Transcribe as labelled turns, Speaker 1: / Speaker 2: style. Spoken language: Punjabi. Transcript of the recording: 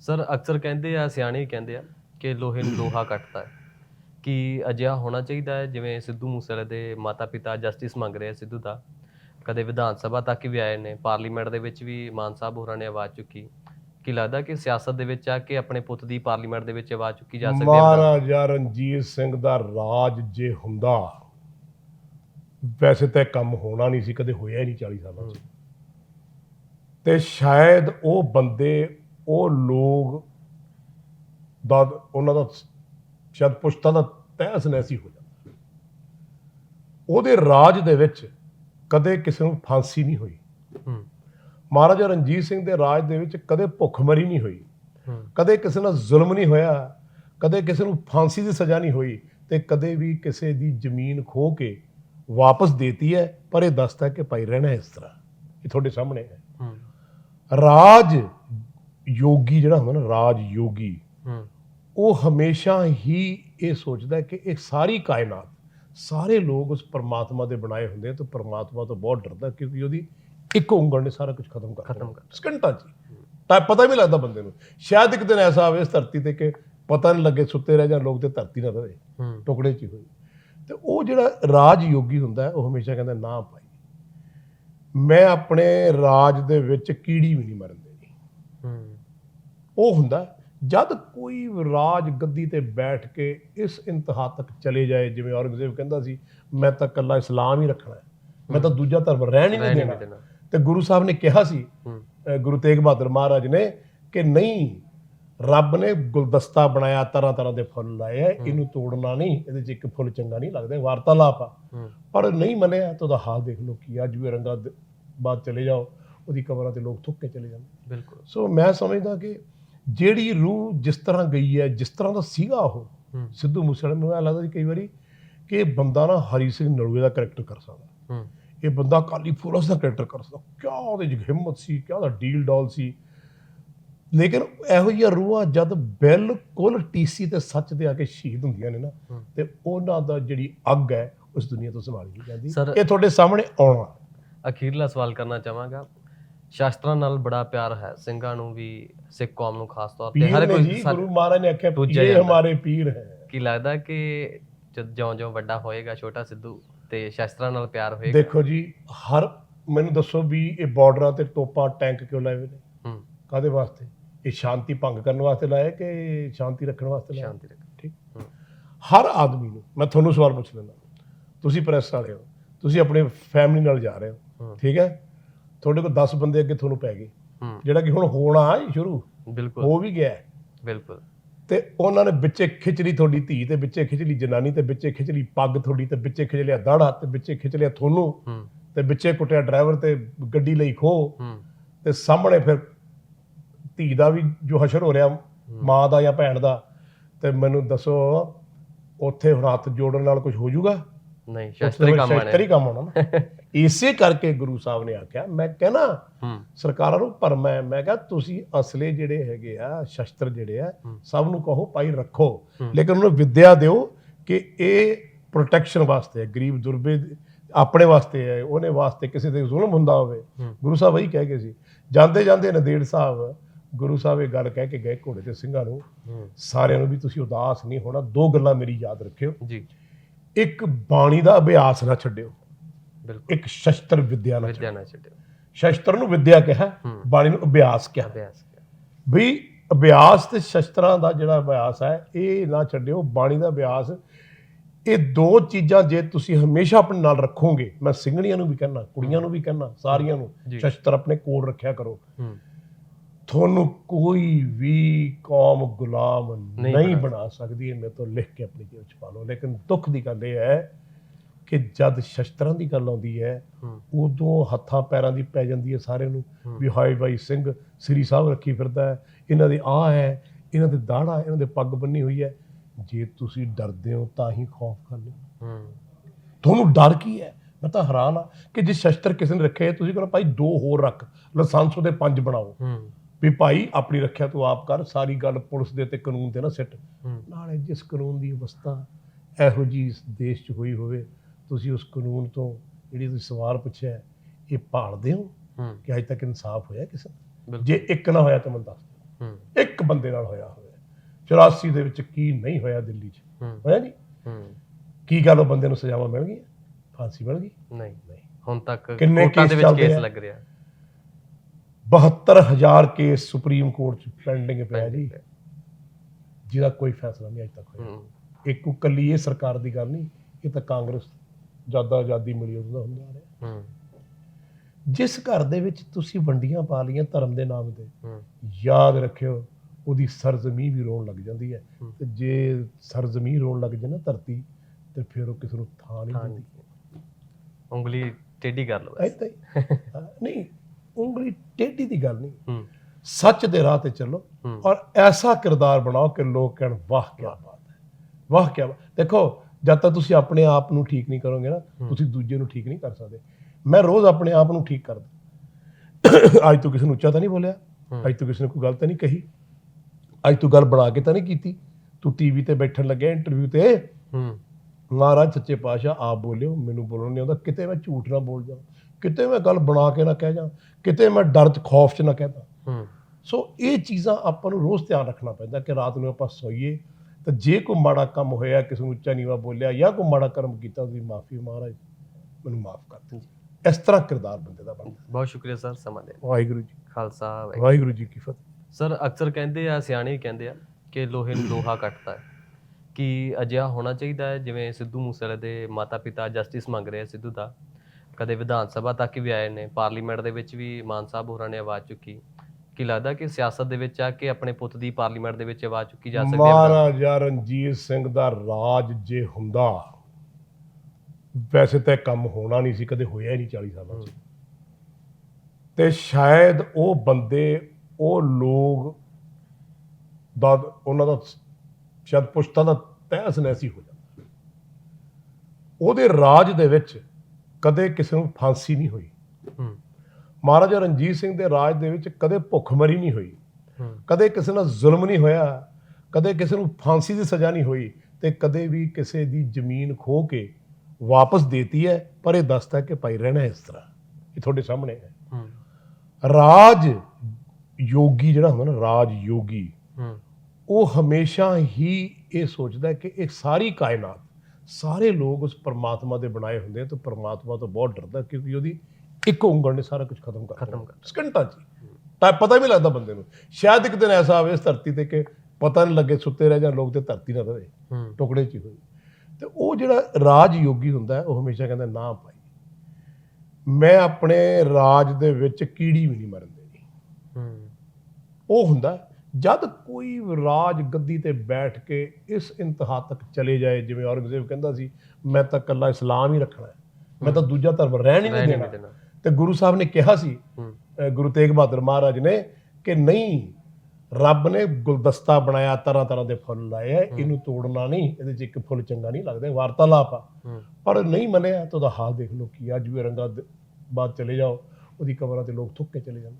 Speaker 1: ਸਰ ਅਕਸਰ ਕਹਿੰਦੇ ਆ ਸਿਆਣੇ ਕਹਿੰਦੇ ਆ ਕਿ ਲੋਹੇ ਨੂੰ ਲੋਹਾ ਕੱਟਦਾ ਹੈ। ਕਿ ਅਜਿਹਾ ਹੋਣਾ ਚਾਹੀਦਾ ਹੈ? ਜਿਵੇਂ ਸਿੱਧੂ ਮੂਸੇਵਾਲੇ ਦੇ ਮਾਤਾ-ਪਿਤਾ ਜਸਟਿਸ ਮੰਗ ਰਹੇ ਆ ਸਿੱਧੂ ਦਾ। ਕਦੇ ਵਿਧਾਨ ਸਭਾ ਤੱਕ ਵੀ ਆਏ ਨੇ। ਪਾਰਲੀਮੈਂਟ ਦੇ ਵਿੱਚ ਵੀ ਮਾਨ ਸਾਹਿਬ ਹੋਰਾਂ ਨੇ ਆਵਾਜ਼ ਚੁੱਕੀ। ਕੀ ਲੱਗਦਾ ਕਿ ਸਿਆਸਤ ਦੇ ਵਿੱਚ ਆ ਕੇ ਆਪਣੇ ਪੁੱਤ ਦੀ ਪਾਰਲੀਮੈਂਟ ਦੇ ਵਿੱਚ ਆਵਾਜ਼ ਚੁੱਕੀ ਜਾ ਸਕਦੀ ਹੈ
Speaker 2: ਮਹਾਰਾਜਾ ਰਣਜੀਤ ਸਿੰਘ ਦਾ ਰਾਜ ਜੇ ਹੁੰਦਾ ਵੈਸੇ ਤਾਂ ਕੰਮ ਹੋਣਾ ਨਹੀਂ ਸੀ ਕਦੇ ਹੋਇਆ ਹੀ ਨਹੀਂ 40 ਸਾਲਾਂ 'ਚ। ਤੇ ਸ਼ਾਇਦ ਉਹ ਬੰਦੇ ਉਹ ਲੋਕ ਦਾ ਉਹਨਾਂ ਦਾ ਸ਼ਾਇਦ ਪੁਸ਼ਤਾਂ ਦਾ ਤਹਿਸ ਨੈਸੀ ਹੋ ਜਾਂਦਾ। ਉਹਦੇ ਰਾਜ ਦੇ ਵਿੱਚ ਕਦੇ ਕਿਸੇ ਨੂੰ ਫਾਂਸੀ ਨਹੀਂ ਹੋਈ। ਮਹਾਰਾਜਾ ਰਣਜੀਤ ਸਿੰਘ ਦੇ ਰਾਜ ਦੇ ਵਿੱਚ ਕਦੇ ਭੁੱਖਮਰੀ ਨਹੀਂ ਹੋਈ। ਕਦੇ ਕਿਸੇ ਨਾਲ ਜ਼ੁਲਮ ਨਹੀਂ ਹੋਇਆ। ਕਦੇ ਕਿਸੇ ਨੂੰ ਫਾਂਸੀ ਦੀ ਸਜ਼ਾ ਨਹੀਂ ਹੋਈ ਤੇ ਕਦੇ ਵੀ ਕਿਸੇ ਦੀ ਜ਼ਮੀਨ ਖੋ ਕੇ ਵਾਪਸ ਦੇਤੀ ਹੈ। ਪਰ ਇਹ ਦੱਸਦਾ ਕਿ ਭਾਈ ਰਹਿਣਾ ਇਸ ਤਰ੍ਹਾਂ। ਇਹ ਤੁਹਾਡੇ ਸਾਹਮਣੇ ਹੂੰ। ਰਾਜ ਯੋਗੀ ਜਿਹੜਾ ਹੁੰਦਾ ਨਾ ਰਾਜ ਯੋਗੀ ਉਹ ਹਮੇਸ਼ਾ ਹੀ ਇਹ ਸੋਚਦਾ ਕਿ ਇਹ ਸਾਰੀ ਕਾਇਨਾਤ ਸਾਰੇ ਲੋਕ ਉਸ ਪਰਮਾਤਮਾ ਦੇ ਬਣਾਏ ਹੁੰਦੇ ਆ ਤੇ ਪਰਮਾਤਮਾ ਤੋਂ ਬਹੁਤ ਡਰਦਾ ਕਿਉਂਕਿ ਉਹਦੀ ਇੱਕ ਉਂਗਲ ਨੇ ਸਾਰਾ ਕੁਝ ਖਤਮ ਕਰ
Speaker 1: ਖਤਮ। ਕਰ
Speaker 2: ਸਕਿੰਟਾਂ 'ਚ। ਤਾਂ ਪਤਾ ਵੀ ਲੱਗਦਾ ਬੰਦੇ ਨੂੰ। ਸ਼ਾਇਦ ਇੱਕ ਦਿਨ ਐਸਾ ਆਵੇ ਇਸ ਧਰਤੀ ਤੇ ਕਿ ਪਤਾ ਨਹੀਂ ਲੱਗੇ ਸੁੱਤੇ ਰਹਿ ਜਾਣ ਲੋਕ ਤੇ ਧਰਤੀ ਨਾ ਰਵੇ
Speaker 1: ਹੂੰ।
Speaker 2: ਟੁਕੜੇ 'ਚ ਹੀ ਹੋਈ ਤੇ ਉਹ ਜਿਹੜਾ ਰਾਜ ਯੋਗੀ ਹੁੰਦਾ ਉਹ ਹਮੇਸ਼ਾ ਕਹਿੰਦਾ ਨਾ ਭਾਈ ਮੈਂ ਆਪਣੇ ਰਾਜ ਦੇ ਵਿੱਚ ਕੀੜੀ ਵੀ ਨਹੀਂ ਮਰਨ ਦੇਣੀ।
Speaker 1: ਹੂੰ।
Speaker 2: ਉਹ ਹੁੰਦਾ ਜਦ ਕੋਈ ਰਾਜ ਗੱਦੀ ਤੇ ਬੈਠ ਕੇ ਇਸ ਇੰਤਹਾ ਤੱਕ ਚਲੇ ਜਾਏ ਜਿਵੇਂ ਔਰੰਗਜ਼ੇਬ ਕਹਿੰਦਾ ਸੀ ਮੈਂ ਤਾਂ ਕੱਲਾ ਇਸਲਾਮ ਹੀ ਰੱਖਣਾ ਹੈ ਮੈਂ ਤਾਂ ਦੂਜਾ ਧਰਮ ਰਹਿਣ ਹੀ ਨਹੀਂ ਦੇਣਾ। ਤੇ ਗੁਰੂ ਸਾਹਿਬ ਨੇ ਕਿਹਾ ਸੀ ਗੁਰੂ ਤੇਗ ਬਹਾਦਰ ਮਹਾਰਾਜ ਨੇ ਕਿ ਨਹੀਂ ਰੱਬ ਨੇ ਗੁਲਦਸਤਾ ਬਣਾਇਆ ਤਰ੍ਹਾਂ ਤਰ੍ਹਾਂ ਦੇ ਫੁੱਲ ਲਾਏ ਆ ਇਹਨੂੰ ਤੋੜਨਾ ਨਹੀਂ ਇਹਦੇ 'ਚ ਇੱਕ ਫੁੱਲ ਚੰਗਾ ਨਹੀਂ ਲੱਗਦਾ ਵਾਰਤਾਲਾਪ ਆ। ਪਰ ਨਹੀਂ ਮੰਨਿਆ ਤਾਂ ਉਹਦਾ ਹਾਲ ਦੇਖ ਲਓ ਕੀ ਆ, ਅੱਜ ਵੀ ਰੰਗਾ ਬਾਅਦ ਚਲੇ ਜਾਓ ਉਹਦੀ ਕਬਰਾਂ ਤੇ ਲੋਕ ਥੁੱਕ ਕੇ ਚਲੇ ਜਾਂਦੇ।
Speaker 1: ਬਿਲਕੁਲ।
Speaker 2: ਸੋ ਮੈਂ ਸਮਝਦਾ ਕਿ ਜਿਹੜੀ ਰੂਹ ਜਿਸ ਤਰ੍ਹਾਂ ਗਈ ਹੈ ਜਿਸ ਤਰ੍ਹਾਂ ਦਾ ਸੀਗਾ ਉਹ ਸਿੱਧੂ ਮੂਸੇਵਾਲੇ ਨੂੰ ਲੱਗਦਾ ਸੀ ਕਈ ਵਾਰੀ ਕਿ ਇਹ ਬੰਦਾ ਨਾ ਹਰੀ ਸਿੰਘ ਨਲੂਏ ਦਾ ਕਰੈਕਟਰ ਕਰ ਸਕਦਾ। ਇਹ ਬੰਦਾ ਕਾਲੀ ਫੋਰਸ ਦਾ ਕਰੈਕਟਰ ਕਰ ਸਕਦਾ। ਕਿਆ ਉਹਦੇ 'ਚ ਹਿੰਮਤ ਸੀ ਕਿਆ ਉਹਦਾ ਡੀਲ ਡਾਲ ਸੀ। ਲੇਕਿਨ ਇਹੋ ਜਿਹੀਆਂ ਰੂਹਾਂ ਜਦ ਬਿਲਕੁਲ ਟੀਸੀ ਤੇ ਸੱਚ ਤੇ ਆ ਕੇ ਸ਼ਹੀਦ ਹੁੰਦੀਆਂ ਨੇ ਨਾ। ਤੇ ਉਹਨਾਂ ਦਾ ਜਿਹੜੀ ਅੱਗ ਹੈ ਉਸ ਦੁਨੀਆ ਤੋਂ ਸੰਭਾਲੀ ਨਹੀਂ ਜਾਂਦੀ। ਇਹ ਤੁਹਾਡੇ ਸਾਹਮਣੇ ਆਉਣਾ।
Speaker 1: ਅਖੀਰਲਾ ਸਵਾਲ ਕਰਨਾ ਚਾਹਾਂਗਾ। ਸ਼ਾਸਤਰਾਂ ਨਾਲ ਬੜਾ ਪਿਆਰ ਹੈ ਸਿੰਘਾਂ ਨੂੰ ਵੀ ਸਿੱਖ ਕੌਮ ਨੂੰ ਖਾਸ ਤੌਰ ਤੇ। ਹਰ ਕੋਈ
Speaker 2: ਗੁਰੂ ਮਹਾਰਾਜ ਨੇ ਆਖਿਆ ਇਹ। ਹਮਾਰੇ ਪੀਰ ਹੈ।
Speaker 1: ਕੀ ਲੱਗਦਾ ਕਿ ਜਦ ਜਿਉਂ-ਜਿਉਂ ਵੱਡਾ ਹੋਏਗਾ ਛੋਟਾ ਸਿੱਧੂ ਤੇ ਸ਼ਾਸਤਰਾਂ ਨਾਲ ਪਿਆਰ ਹੋਏਗਾ?
Speaker 2: ਦੇਖੋ ਜੀ ਹਰ ਮੈਨੂੰ ਦੱਸੋ ਵੀ ਇਹ ਬਾਰਡਰਾਂ ਤੇ ਤੋਪਾਂ ਟੈਂਕ ਕਿਉਂ ਲਾਏ ਹੋਏ ਨੇ?
Speaker 1: ਹੂੰ।
Speaker 2: ਕਾਦੇ ਵਾਸਤੇ? ਇਹ ਸ਼ਾਂਤੀ ਭੰਗ ਕਰਨ ਵਾਸਤੇ ਲਾਏ ਕਿ ਸ਼ਾਂਤੀ ਰੱਖਣ ਵਾਸਤੇ ਲਾਏ
Speaker 1: ਸ਼ਾਂਤੀ ਰੱਖ
Speaker 2: ਠੀਕ। ਹਰ ਆਦਮੀ ਨੂੰ ਮੈਂ ਤੁਹਾਨੂੰ ਸਵਾਲ ਪੁੱਛ ਲੈਂਦਾ। ਤੁਸੀਂ ਪ੍ਰੈਸ ਵਾਲੇ ਹੋ ਤੁਸੀਂ ਆਪਣੇ ਫੈਮਿਲੀ ਨਾਲ ਜਾ ਰਹੇ ਹੂੰ। ਠੀਕ ਹੈ? ਤੁਹਾਡੇ ਕੋਲ 10 ਬੰਦੇ ਅੱਗੇ ਤੁਹਾਨੂੰ ਪੈ ਗਏ।
Speaker 1: ਹੂੰ।
Speaker 2: ਜਿਹੜਾ ਕਿ ਹੁਣ ਹੋਣਾ ਸ਼ੁਰੂ।
Speaker 1: ਬਿਲਕੁਲ।
Speaker 2: ਹੋ ਵੀ ਗਿਆ ਹੈ।
Speaker 1: ਬਿਲਕੁਲ।
Speaker 2: ਤੇ ਉਹਨਾਂ ਨੇ ਵਿੱਚੇ ਖਿੱਚ ਲਈ ਤੁਹਾਡੀ ਧੀ ਤੇ ਵਿੱਚੇ ਖਿੱਚ ਲਈ ਜਨਾਨੀ ਤੇ ਵਿੱਚੇ ਖਿੱਚ ਲਈ ਪੱਗ ਤੁਹਾਡੀ ਤੇ ਵਿੱਚੇ ਖਿੱਚ ਲਿਆ ਦਾੜਾ ਤੇ ਵਿੱਚੇ ਖਿੱਚ ਲਿਆ ਤੁਹਾਨੂੰ
Speaker 1: ਹੂੰ।
Speaker 2: ਤੇ ਵਿੱਚੇ ਕੁੱਟਿਆ ਡਰਾਈਵਰ ਤੇ ਗੱਡੀ ਲਈ ਖੋ।
Speaker 1: ਹੂੰ।
Speaker 2: ਤੇ ਸਾਹਮਣੇ ਫਿਰ ਧੀ ਦਾ ਵੀ ਜੋ ਹਸ਼ਰ ਹੋ ਰਿਹਾ ਮਾਂ ਦਾ ਜਾਂ ਭੈਣ ਦਾ ਤੇ ਮੈਨੂੰ ਦੱਸੋ ਉੱਥੇ ਹੁਣ ਹੱਥ ਜੋੜਨ ਨਾਲ ਕੁਝ ਹੋ ਜਾਊਗਾ?
Speaker 1: ਨਹੀਂ ਸ਼ਾਸਤਰੀ ਕੰਮ
Speaker 2: ਸ਼ਸਤਰੀ
Speaker 1: ਆਣੇ
Speaker 2: ਕੰਮ ਆਉਣਾ ਨਾ। ਇਸੇ ਕਰਕੇ ਗੁਰੂ ਸਾਹਿਬ ਨੇ ਆਖਿਆ ਮੈਂ ਕਹਿਣਾ
Speaker 1: ਹੂੰ।
Speaker 2: ਸਰਕਾਰਾਂ ਨੂੰ ਪਰ ਮੈਂ ਮੈਂ ਕਿਹਾ ਤੁਸੀਂ ਅਸਲੇ ਜਿਹੜੇ ਹੈਗੇ ਆ ਸ਼ਸਤਰ ਜਿਹੜੇ ਆ
Speaker 1: ਹੂੰ।
Speaker 2: ਸਭ ਨੂੰ ਕਹੋ ਭਾਈ ਰੱਖੋ।
Speaker 1: ਹੂੰ।
Speaker 2: ਲੇਕਿਨ ਉਹਨੂੰ ਵਿਦਿਆ ਦਿਓ ਕਿ ਇਹ ਪ੍ਰੋਟੈਕਸ਼ਨ ਵਾਸਤੇ ਹੈ ਗਰੀਬ ਦੁਰਬੇ ਆਪਣੇ ਵਾਸਤੇ ਹੈ ਉਹਨੇ ਵਾਸਤੇ ਕਿਸੇ ਤੇ ਜ਼ੁਲਮ ਹੁੰਦਾ ਹੋਵੇ।
Speaker 1: ਹੂੰ।
Speaker 2: ਗੁਰੂ ਸਾਹਿਬ ਇਹੀ ਕਹਿ ਗਏ ਸੀ। ਜਾਂਦੇ ਜਾਂਦੇ ਨਦੇੜ ਸਾਹਿਬ ਗੁਰੂ ਸਾਹਿਬ ਇਹ ਗੱਲ ਕਹਿ ਕੇ ਗਏ ਘੋੜੇ ਤੇ ਸਿੰਘਾਂ ਨੂੰ
Speaker 1: ਹੂੰ।
Speaker 2: ਸਾਰਿਆਂ ਨੂੰ ਵੀ ਤੁਸੀਂ ਉਦਾਸ ਨਹੀਂ ਹੋਣਾ ਦੋ ਗੱਲਾਂ ਮੇਰੀ ਯਾਦ ਰੱਖਿਓ।
Speaker 1: ਜੀ।
Speaker 2: ਇੱਕ ਬਾਣੀ ਦਾ ਅਭਿਆਸ ਨਾ ਛੱਡਿਓ।
Speaker 1: ਬਿਲਕੁਲ।
Speaker 2: ਇੱਕ ਸ਼ਸਤਰ ਵਿਦਿਆ ਨਾ ਛੱਡਿਓ।
Speaker 1: ਵਿਦਿਆ ਨਾ ਛੱਡਿਓ।
Speaker 2: ਸ਼ਸਤਰ ਨੂੰ ਵਿਦਿਆ ਕਿਹਾ। ਬਾਣੀ ਨੂੰ ਅਭਿਆਸ ਕਿਹਾ।
Speaker 1: ਅਭਿਆਸ
Speaker 2: ਵੀ ਅਭਿਆਸ ਤੇ ਸ਼ਸਤਰਾਂ ਦਾ ਜਿਹੜਾ ਅਭਿਆਸ ਹੈ ਇਹ ਨਾ ਛੱਡਿਓ ਬਾਣੀ ਦਾ ਅਭਿਆਸ। ਇਹ ਦੋ ਚੀਜ਼ਾਂ ਜੇ ਤੁਸੀਂ ਹਮੇਸ਼ਾ ਆਪਣੇ ਨਾਲ ਰੱਖੋਗੇ ਮੈਂ ਸਿੰਘਣੀਆਂ ਨੂੰ ਵੀ ਕਹਿਣਾ ਕੁੜੀਆਂ ਨੂੰ ਵੀ ਕਹਿਣਾ ਸਾਰੀਆਂ ਨੂੰ। ਸ਼ਸਤਰ ਆਪਣੇ ਕੋਲ ਰੱਖਿਆ ਕਰੋ। ਤੁਹਾਨੂੰ ਕੋਈ ਵੀ ਕੌਮ ਗੁਲਾਮ
Speaker 1: ਨਹੀਂ ਬਣਾ
Speaker 2: ਸਕਦੀ ਇਹ ਮੇਰੇ ਤੋਂ ਲਿਖ ਕੇ ਆਪਣੀ ਜੇਬ ਚ ਪਾ ਲਓ। ਲੇਕਿਨ ਦੁੱਖ ਦੀ ਗੱਲ ਇਹ ਹੈ ਕਿ ਜਦ ਸ਼ਸਤਰਾਂ ਦੀ ਗੱਲ ਆਉਂਦੀ ਹੈ ਉਦੋਂ ਹੱਥਾਂ ਪੈਰਾਂ ਦੀ ਪੈ ਜਾਂਦੀ ਹੈ ਸਾਰਿਆਂ ਨੂੰ। ਵੀ ਹਾਏ ਬਾਈ ਸਿੰਘ ਸ੍ਰੀ ਸਾਹਿਬ ਰੱਖੀ ਫਿਰਦਾ ਹੈ ਇਹਨਾਂ ਦੇ ਆ ਹੈ ਇਹਨਾਂ ਦੇ ਦਾੜਾ ਇਹਨਾਂ ਦੇ ਪੱਗ ਬੰਨੀ ਹੋਈ ਹੈ। ਜੇ ਤੁਸੀਂ ਡਰਦੇ ਹੋ ਤਾਂ ਹੀ ਖੌਫ ਕਰਦੇ ਹੋ। ਤੁਹਾਨੂੰ ਡਰ ਕੀ ਹੈ? ਮੈਂ ਤਾਂ ਹੈਰਾਨ ਆ ਕਿ ਜੇ ਸ਼ਸਤਰ ਕਿਸੇ ਨੇ ਰੱਖੇ ਤੁਸੀਂ ਕਹਿੰਦੇ ਭਾਈ ਦੋ ਹੋਰ ਰੱਖ ਲਾਇਸੈਂਸ ਉਹਦੇ ਪੰਜ ਬਣਾਓ। ਵੀ ਭਾਈ ਆਪਣੀ ਰੱਖਿਆ ਤੂੰ ਆਪ ਕਰ ਸਾਰੀ ਗੱਲ ਪੁਲਿਸ ਦੇ ਤੇ ਕਾਨੂੰਨ ਤੇ ਨਾ ਸਿੱਟ। ਨਾਲੇ ਜਿਸ ਕਾਨੂੰਨ ਦੀ ਅਵਸਥਾ ਇਹੋ ਜੀ ਇਸ ਦੇਸ਼ 'ਚ ਹੋਈ ਹੋਵੇ ਤੁਸੀਂ ਉਸ ਕਾਨੂੰਨ ਤੋਂ ਜਿਹੜੀ ਤੁਸੀਂ ਸਵਾਲ ਪੁੱਛਿਆ ਇਹ ਭਾਲਦੇ ਹੋ ਕਿ ਅਜੇ ਤੱਕ ਇਨਸਾਫ ਹੋਇਆ ਕਿਸੇ ਜੇ ਇੱਕ ਨਾ ਹੋਇਆ ਤਾਂ ਮੈਨੂੰ ਦੱਸ ਇੱਕ ਬੰਦੇ ਨਾਲ ਹੋਇਆ ਹੋਵੇ। 84 ਦੇ ਵਿੱਚ ਕੀ ਨਹੀਂ ਹੋਇਆ ਦਿੱਲੀ 'ਚ? ਹੋਇਆ ਨਹੀਂ? ਕੀ ਗੱਲ ਉਹ ਬੰਦੇ ਨੂੰ ਸਜ਼ਾਵਾਂ ਮਿਲ ਗਈਆਂ ਫਾਂਸੀ ਮਿਲ ਗਈ
Speaker 1: ਨਹੀਂ।
Speaker 2: ਨਹੀਂ
Speaker 1: ਹੁਣ ਤੱਕ ਕੋਰਟਾਂ ਦੇ ਵਿੱਚ ਕੇਸ? ਲੱਗ ਰਿਹਾ।
Speaker 2: 72000 ਕੇਸ ਸੁਪਰੀਮ ਕੋਰਟ 'ਚ ਪੈਂਡਿੰਗ ਪਿਆ ਜੀ। ਜਿਹਦਾ ਕੋਈ ਫੈਸਲਾ ਨਹੀਂ ਅਜੇ ਤੱਕ ਹੋਇਆ। ਇੱਕ ਇਕੱਲੀ ਇਹ ਸਰਕਾਰ ਦੀ ਗੱਲ ਨਹੀਂ ਇਹ ਤਾਂ ਕਾਂਗਰਸ ਜ਼ਿਆਦਾ ਆਜ਼ਾਦੀ ਮਿਲੀ ਉਦੋਂ ਦਾ ਹੁੰਦਾ ਆ ਰਿਹਾ। ਜਿਸ ਘਰ ਦੇ ਵਿੱਚ ਤੁਸੀਂ ਵੰਡੀਆਂ ਪਾ ਲਈਆਂ ਧਰਮ ਦੇ ਨਾਮ ਤੇ ਯਾਦ ਰੱਖਿਓ ਉਹਦੀ ਸਰਜ਼ਮੀਨ ਵੀ ਰੋਣ ਲੱਗ ਜਾਂਦੀ ਹੈ। ਤੇ ਜੇ ਸਰਜ਼ਮੀਨ ਰੋਣ ਲੱਗ ਜੇ ਨਾ ਧਰਤੀ ਤੇ ਫਿਰ ਉਹ ਕਿਸੇ ਨੂੰ ਥਾਂ ਨਹੀਂ ਦਿੰਦੀ।
Speaker 1: ਉਂਗਲੀ ਟੇਢੀ ਕਰ ਲਓ
Speaker 2: ਐਦਾਂ ਨਹੀਂ ਉਂਗਲੀ ਟੇਢੀ ਦੀ ਗੱਲ ਨਹੀਂ। ਸੱਚ ਦੇ ਰਾਹ ਤੇ ਚੱਲੋ। ਔਰ ਐਸਾ ਕਿਰਦਾਰ ਬਣਾਓ ਕਿ ਲੋਕ ਕਹਿਣ ਵਾਹ ਕੀ ਬਾਤ ਹੈ। ਵਾਹ ਕੀ ਦੇਖੋ ਜਦ ਤੱਕ ਤੁਸੀਂ ਆਪਣੇ ਆਪ ਨੂੰ ਠੀਕ ਨਹੀਂ ਕਰੋਗੇ ਨਾ ਤੁਸੀਂ ਦੂਜੇ ਨੂੰ ਠੀਕ ਨਹੀਂ ਕਰ ਸਕਦੇ। ਮੈਂ ਰੋਜ਼ ਆਪਣੇ ਆਪ ਨੂੰ ਠੀਕ ਕਰਦਾ। ਅੱਜ ਤੂੰ ਕਿਸੇ ਨੂੰ ਉੱਚਾ ਤਾਂ ਨਹੀਂ ਬੋਲਿਆ। ਅੱਜ ਤੂੰ ਕਿਸੇ ਨੇ ਕੋਈ ਗਲਤ ਨਹੀਂ ਕਹੀ। ਅੱਜ ਤੂੰ ਗੱਲ ਬਣਾ ਕੇ ਤਾਂ ਨਹੀਂ ਕੀਤੀ। ਤੂੰ ਟੀਵੀ ਤੇ ਬੈਠਣ ਲੱਗਿਆ ਇੰਟਰਵਿਊ ਤੇ।
Speaker 1: ਹੂੰ।
Speaker 2: ਮਹਾਰਾਜ ਸੱਚੇ ਪਾਤਸ਼ਾਹ ਆਪ ਬੋਲਿਓ ਮੈਨੂੰ ਬੋਲਣ ਨਹੀਂ ਆਉਂਦਾ ਕਿਤੇ ਮੈਂ ਝੂਠ ਨਾ ਬੋਲ ਜਾ ਕਿਤੇ ਮੈਂ ਗੱਲ ਬਣਾ ਕੇ ਨਾ ਕਹਿ ਜਾ ਕਿਤੇ ਮੈਂ ਡਰ ਚ ਖੌਫ ਚ ਨਾ ਕਹਿਦਾ
Speaker 1: ਹੂੰ।
Speaker 2: ਸੋ ਇਹ ਚੀਜ਼ਾਂ ਆਪਾਂ ਨੂੰ ਰੋਜ਼ ਧਿਆਨ ਰੱਖਣਾ ਪੈਂਦਾ ਕਿ ਰਾਤ ਨੂੰ ਆਪਾਂ ਸੋਈਏ ਤਾਂ ਜੇ ਕੋਈ ਮਾੜਾ ਕੰਮ ਹੋਇਆ ਕਿਸੇ ਨੂੰ ਉੱਚਾ ਨੀਵਾ ਬੋਲਿਆ ਜਾਂ ਕੋਈ ਮਾੜਾ ਕਰਮ ਕੀਤਾ ਉਹਦੀ ਮਾਫੀ ਮਹਾਰਾਜ ਮੈਨੂੰ ਮਾਫ ਕਰ ਦੇ ਇਸ ਤਰ੍ਹਾਂ ਕਿਰਦਾਰ ਬੰਦੇ ਦਾ ਬਣਦਾ।
Speaker 1: ਬਹੁਤ ਸ਼ੁਕਰੀਆ ਸਰ ਸਮਾਂ ਲਈ।
Speaker 2: ਵਾਹਿਗੁਰੂ ਜੀ
Speaker 1: ਖਾਲਸਾ ਵਾਹਿਗੁਰੂ।
Speaker 2: ਜੀ ਕੀ ਫਤਿਹ।
Speaker 1: ਸਰ ਅਕਸਰ ਕਹਿੰਦੇ ਆ ਸਿਆਣੇ ਕਹਿੰਦੇ ਆ ਕਿ ਲੋਹੇ ਨੂੰ ਲੋਹਾ ਕੱਟਦਾ ਹੈ। ਕਿ ਅਜਿਹਾ ਹੋਣਾ ਚਾਹੀਦਾ ਹੈ ਜਿਵੇਂ ਸਿੱਧੂ ਮੂਸੇਵਾਲੇ ਦੇ ਮਾਤਾ ਪਿਤਾ ਜਸਟਿਸ ਮੰਗ ਰਹੇ ਆ ਸਿੱਧੂ ਦਾ? ਕਦੇ ਵਿਧਾਨ ਸਭਾ ਤੱਕ ਵੀ ਆਏ ਨੇ ਪਾਰਲੀਮੈਂਟ ਦੇ ਵਿੱਚ ਵੀ ਮਾਨ ਸਾਹਿਬ ਹੋਰਾਂ ਨੇ ਆਵਾਜ਼ ਚੁੱਕੀ। ਕੀ ਲੱਗਦਾ ਕਿ ਸਿਆਸਤ ਦੇ ਵਿੱਚ ਆ ਕੇ ਆਪਣੇ ਪੁੱਤ ਦੀ ਪਾਰਲੀਮੈਂਟ ਦੇ ਵਿੱਚ ਆਵਾਜ਼ ਚੁੱਕੀ ਜਾ ਸਕਦੀ ਹੈ?
Speaker 2: ਮਹਾਰਾਜਾ ਰਣਜੀਤ ਸਿੰਘ ਦਾ ਰਾਜ ਜੇ ਹੁੰਦਾ ਵੈਸੇ ਤਾਂ ਕੰਮ ਹੋਣਾ ਨਹੀਂ ਸੀ ਕਦੇ ਹੋਇਆ ਹੀ ਨਹੀਂ 40 ਸਾਲਾਂ 'ਚ। ਤੇ ਸ਼ਾਇਦ ਉਹ ਬੰਦੇ ਉਹ ਲੋਕ ਦਾ ਉਹਨਾਂ ਦਾ ਸ਼ਾਇਦ ਪੁਸ਼ਤਾਂ ਦਾ ਤਹਿਸ ਨੈਸੀ ਹੋ ਜਾਂਦਾ। ਉਹਦੇ ਰਾਜ ਦੇ ਵਿੱਚ ਕਦੇ ਕਿਸੇ ਨੂੰ ਫਾਂਸੀ ਨਹੀਂ ਹੋਈ। ਮਹਾਰਾਜਾ ਰਣਜੀਤ ਸਿੰਘ ਦੇ ਰਾਜ ਦੇ ਵਿੱਚ ਕਦੇ ਭੁੱਖਮਰੀ ਨਹੀਂ ਹੋਈ। ਕਦੇ ਕਿਸੇ ਨਾਲ ਜ਼ੁਲਮ ਨਹੀਂ ਹੋਇਆ। ਕਦੇ ਕਿਸੇ ਨੂੰ ਫਾਂਸੀ ਦੀ ਸਜ਼ਾ ਨਹੀਂ ਹੋਈ ਤੇ ਕਦੇ ਵੀ ਕਿਸੇ ਦੀ ਜ਼ਮੀਨ ਖੋ ਕੇ ਵਾਪਸ ਦੇਤੀ ਹੈ, ਪਰ ਇਹ ਦੱਸਦਾ ਕਿ ਭਾਈ ਰਹਿਣਾ ਇਸ ਤਰ੍ਹਾਂ। ਇਹ ਤੁਹਾਡੇ ਸਾਹਮਣੇ ਹੈ। ਰਾਜ ਯੋਗੀ ਜਿਹੜਾ ਹੁੰਦਾ ਨਾ, ਰਾਜ ਯੋਗੀ, ਉਹ ਹਮੇਸ਼ਾ ਹੀ ਇਹ ਸੋਚਦਾ ਕਿ ਇਹ ਸਾਰੀ ਕਾਇਨਾਤ ਸਾਰੇ ਲੋਕ ਉਸ ਪਰਮਾਤਮਾ ਦੇ ਬਣਾਏ ਹੁੰਦੇ ਆ ਤੇ ਪਰਮਾਤਮਾ ਤੋਂ ਬਹੁਤ ਡਰਦਾ ਕਿਉਂਕਿ ਉਹਦੀ ਇੱਕ ਉਂਗਲ ਨੇ ਸਾਰਾ ਕੁਝ ਖਤਮ ਕਰ
Speaker 1: ਖਤਮ। ਕਰ
Speaker 2: ਸਕਿੰਟਾਂ 'ਚ। ਤਾਂ ਪਤਾ ਵੀ ਲੱਗਦਾ ਬੰਦੇ ਨੂੰ। ਸ਼ਾਇਦ ਇੱਕ ਦਿਨ ਐਸਾ ਆਵੇ ਇਸ ਧਰਤੀ ਤੇ ਕਿ ਪਤਾ ਨਹੀਂ ਲੱਗੇ ਸੁੱਤੇ ਰਹਿ ਜਾਣ ਲੋਕ ਤੇ ਧਰਤੀ ਨਾ ਰਵੇ।
Speaker 1: ਹੂੰ।
Speaker 2: ਟੁਕੜੇ 'ਚ ਹੀ ਹੋਈ ਤੇ ਉਹ ਜਿਹੜਾ ਰਾਜ ਯੋਗੀ ਹੁੰਦਾ ਉਹ ਹਮੇਸ਼ਾ ਕਹਿੰਦਾ ਨਾ ਭਾਈ। ਮੈਂ ਆਪਣੇ ਰਾਜ ਦੇ ਵਿੱਚ ਕੀੜੀ ਵੀ ਨਹੀਂ ਮਰਨ ਦੇਣੀ।
Speaker 1: ਹੂੰ।
Speaker 2: ਉਹ ਹੁੰਦਾ ਜਦ ਕੋਈ ਰਾਜ ਗੱਦੀ ਤੇ ਬੈਠ ਕੇ ਇਸ ਇੰਤਹਾ ਤੱਕ ਚਲੇ ਜਾਏ ਜਿਵੇਂ ਔਰੰਗਜ਼ੇਬ ਕਹਿੰਦਾ ਸੀ ਮੈਂ ਤਾਂ ਕੱਲਾ ਇਸਲਾਮ ਹੀ ਰੱਖਣਾ ਹੈ। ਮੈਂ ਤਾਂ ਦੂਜਾ ਧਰਮ ਰਹਿਣ ਹੀ ਨਹੀਂ ਦੇਣਾ। ਤੇ ਗੁਰੂ ਸਾਹਿਬ ਨੇ ਕਿਹਾ ਸੀ ਗੁਰੂ ਤੇਗ ਬਹਾਦਰ ਮਹਾਰਾਜ ਨੇ ਕਿ ਨਹੀਂ ਰੱਬ ਨੇ ਗੁਲਦਸਤਾ ਬਣਾਇਆ ਤਰ੍ਹਾਂ ਤਰ੍ਹਾਂ ਦੇ ਫੁੱਲ ਲਾਏ ਆ ਇਹਨੂੰ ਤੋੜਨਾ ਨਹੀਂ ਇਹਦੇ 'ਚ ਇੱਕ ਫੁੱਲ ਚੰਗਾ ਨਹੀਂ ਲੱਗਦਾ ਵਾਰਤਾਲਾਪ ਆ। ਪਰ ਨਹੀਂ ਮੰਨਿਆ ਤਾਂ ਉਹਦਾ ਹਾਲ ਦੇਖ ਲਓ ਕੀ ਅੱਜ ਵੀ ਰੰਗਾ ਬਾਅਦ ਚਲੇ ਜਾਓ ਉਹਦੀ ਕਬਰਾਂ ਤੇ ਲੋਕ ਥੁੱਕ ਕੇ ਚਲੇ ਜਾਂਦੇ।